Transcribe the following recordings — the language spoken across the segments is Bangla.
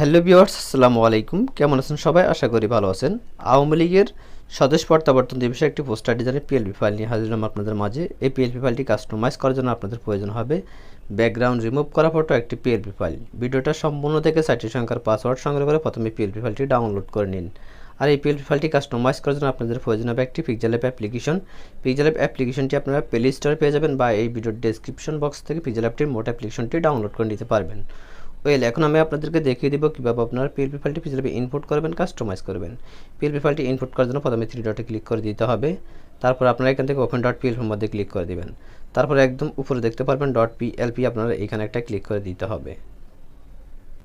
হ্যালো ভিউয়ার্স, আসসালামু আলাইকুম। কেমন আছেন সবাই? আশা করি ভালো আছেন। আওয়ামী লীগের সদস্য প্রত্যাবর্তন দিবসে একটি পোস্টার ডিজাইনের পিএলপি ফাইল নিয়ে হাজির হলাম আপনাদের মাঝে। এই পিএলপি ফাইলটি কাস্টমাইজ করার জন্য আপনাদের প্রয়োজন হবে ব্যাকগ্রাউন্ড রিমুভ করা ফটো একটি পিএলপি ফাইল ভিডিওটা সম্পূর্ণ থেকে চারটি সংখ্যার পাসওয়ার্ড সংগ্রহ করে প্রথমে পিএলপি ফাইলটি ডাউনলোড করে নিন। আর এই পিএলপি ফাইলটি কাস্টমাইজ করার জন্য আপনাদের প্রয়োজন হবে একটি Pixel app application Pixel app অ্যাপ্লিকেশনটি আপনারা প্লে স্টোরে পেয়ে যাবেন বা এই ভিডিওর ডেসক্রিপশন বক্স থেকে পিকজেল অ্যাপটির মোট অ্যাপ্লিকেশনটি ডাউনলোড করে নিতে পারবেন। ওয়েল এখন আমি আপনাদেরকে দেখিয়ে দেবো কীভাবে আপনারা পিএলপি ফাইলটি হিসেবে ইনপুট করবেন কাস্টমাইজ করবেন। পিএলপি ফাইলটি ইনপুট করার জন্য প্রথমে থ্রি ডটে ক্লিক করে দিতে হবে। তারপর আপনারা এখান থেকে ওপেন ডট পিএলপির মধ্যে ক্লিক করে দেবেন। তারপরে একদম উপরে দেখতে পারবেন ডট পিএলপি আপনারা এখানে একটা ক্লিক করে দিতে হবে।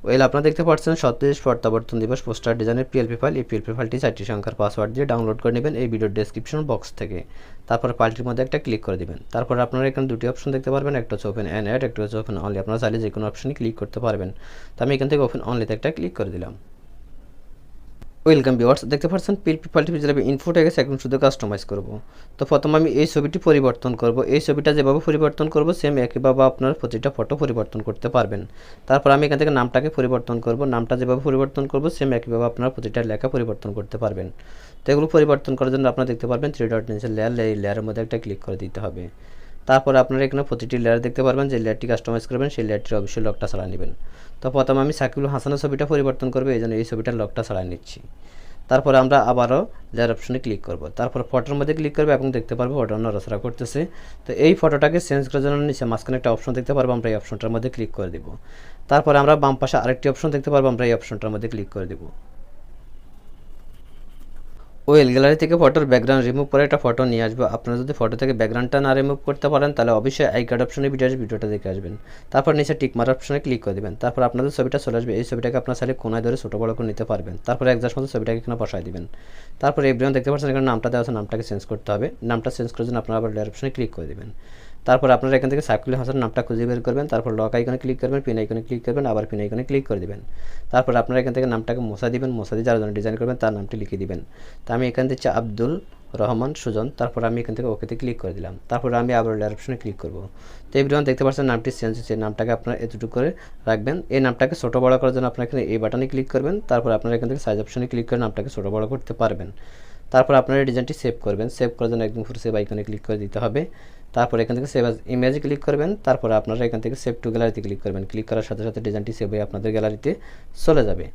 ওয়েল আপনারা দেখতে পাচ্ছেন সতেশ প্রত্যাবর্তন দিবস পোস্টার ডিজাইনের পিএলপি ফাইল এই পিএলপি ফাইলটি চারটি সংখ্যার পাসওয়ার্ড দিয়ে ডাউনলোড করে নেবেন এই ভিডিওর ডেসক্রিপশন বক্স থেকে। তারপর ফাইলটির মধ্যে একটা ক্লিক করে দেবেন। তারপর আপনারা এখানে দুটি অপশন দেখতে পারবেন, একটা হচ্ছে ওপেন অ্যান্ড অ্যাড একটা হচ্ছে ওপেন অনলি আপনারা চাইলে যে কোনো অপশনে ক্লিক করতে পারবেন। তো আমি এখান থেকে ওপেন অনলিতে একটা ক্লিক করে দিলাম। ওয়েলকাম ভিউয়ার্স দেখতে পাচ্ছেন পিএলপি ফাইলটি হিসেবে ইনপুট হয়ে শুধু কাস্টমাইজ করব। তো প্রথম আমি এই ছবিটি পরিবর্তন করব। এই ছবিটা যেভাবে পরিবর্তন করব সেম একইভাবে আপনার প্রতিটা ফটো পরিবর্তন করতে পারবেন। তারপর আমি এখান থেকে নামটাকে পরিবর্তন করব। নামটা যেভাবে পরিবর্তন করব সেম একইভাবে আপনার প্রতিটা লেখা পরিবর্তন করতে পারবেন। তো এগুলো পরিবর্তন করার জন্য আপনারা দেখতে পারবেন থ্রি ডট নিচে লেয়ার লেয়ারের মধ্যে একটা ক্লিক করে দিতে হবে। তারপর আপনারা এখানে প্রতিটি লেয়ার দেখতে পারবেন, যে লেয়ারটি কাস্টমাইজ করবেন, সেই লেয়ারটির অবশ্যই লকটা ছাড়া নেবেন। তো প্রথম আমি সাকিবুল হাসানের ছবিটা পরিবর্তন করব, এই জন্য এই ছবিটার লকটা ছাড়াই নিচ্ছি। তারপরে আমরা আবারও লেয়ার অপশনে ক্লিক করব। তারপর ফটোর মধ্যে ক্লিক করব এবং দেখতে পারব ফটো নড়াচড়া করতেছে। তো এই ফটোটাকে চেঞ্জ করার জন্য নিচে মাঝখানে একটা অপশন দেখতে পারব, আমরা এই অপশনটার মধ্যে ক্লিক করে দিব। তারপরে আমরা বাম পাশে আরেকটি অপশন দেখতে পারব, আমরা এই অপশনটার মধ্যে ক্লিক করে দিব। ওয়েল গ্যালারি থেকে ফটোর ব্যাকগ্রাউন্ড রিমুভ করে একটা ফটো নিয়ে আসব। আপনারা যদি ফটো থেকে ব্যাকগ্রাউন্ডটা না রিমুভ করতে পারেন, তাহলে অবশ্যই আই কার্ড অপশনে ভিডিও আসবে ভিডিওটা দেখে আসবেন। তারপর নিচে টিকমার অপশনে ক্লিক করে দেবেন। তারপর আপনাদের ছবিটা চলে আসবে, এই ছবিটাকে আপনার সাইডে কোনায় ধরে ছোটো বড় করে নিতে পারবেন। তারপরে একজাস্ট মতো ছবিটাকে এখানে বসাই দেবেন। তারপর এভরিওয়ান দেখতে পাচ্ছেন, এখানে নামটা দেওয়া আছে, নামটাকে চেঞ্জ করতে হবে। নামটা চেঞ্জ করার জন্য আপনারা আবার লেয়ার অপশনে ক্লিক করে দেবেন। তারপর আপনারা এখান থেকে সাইকুল হাসান নামটা খুঁজে বের করবেন, তারপর লক আইকনে ক্লিক করবেন পিন আইকনে ক্লিক করবেন, আবার পিন আইকনে ক্লিক করে দিবেন। তারপর আপনারা এখান থেকে নামটাকে মশা দিবেন মশা দিয়ে যারা জন্য ডিজাইন করবেন তার নামটি লিখে দিবেন। তো আমি এখান থেকে আব্দুল রহমান সুজন, তারপর আমি এখান থেকে ওকেতে ক্লিক করে দিলাম। তারপর আমি আবার অপশনে ক্লিক করব। তো এভরিওয়ান দেখতে পাচ্ছেন নামটি চেঞ্জ হচ্ছে নামটাকে আপনারা এতটুকু করে রাখবেন। এই নামটাকে ছোটো বড় করার জন্য আপনারা এখানে এই বাটনে ক্লিক করবেন, তারপর আপনারা এখান থেকে সাইজ অপশনে ক্লিক করে নামটাকে ছোটো বড় করতে পারবেন। তারপর আপনারা ডিজাইনটি সেভ করবেন। সেভ করার জন্য একদম পুরো সেভ আইকনে ক্লিক করে দিতে হবে। তারপর এখান থেকে সেভ ইমেজে ক্লিক করবেন। তারপর আপনারা এখান থেকে সেভ টু গ্যালারিতে ক্লিক করবেন। ক্লিক করার সাথে সাথে ডিজাইনটি সেভ হয়ে আপনাদের গ্যালারিতে চলে যাবে।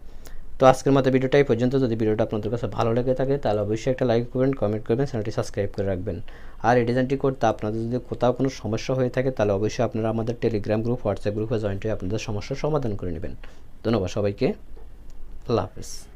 তো আজকের মতো ভিডিওটা এই পর্যন্ত। যদি ভিডিওটা আপনাদের কাছে ভালো লেগে থাকে, তাহলে অবশ্যই একটা লাইক করবেন কমেন্ট করবেন চ্যানেলটি সাবস্ক্রাইব করে রাখবেন। আর এই ডিজাইনটি করতে আপনাদের যদি কোথাও কোনো সমস্যা হয়ে থাকে, তাহলে অবশ্যই আপনারা আমাদের টেলিগ্রাম গ্রুপ হোয়াটসঅ্যাপ গ্রুপে জয়েন্ট হয়ে আপনাদের সমস্যার সমাধান করে নেবেন। ধন্যবাদ সবাইকে। আল্লাহ হাফেজ।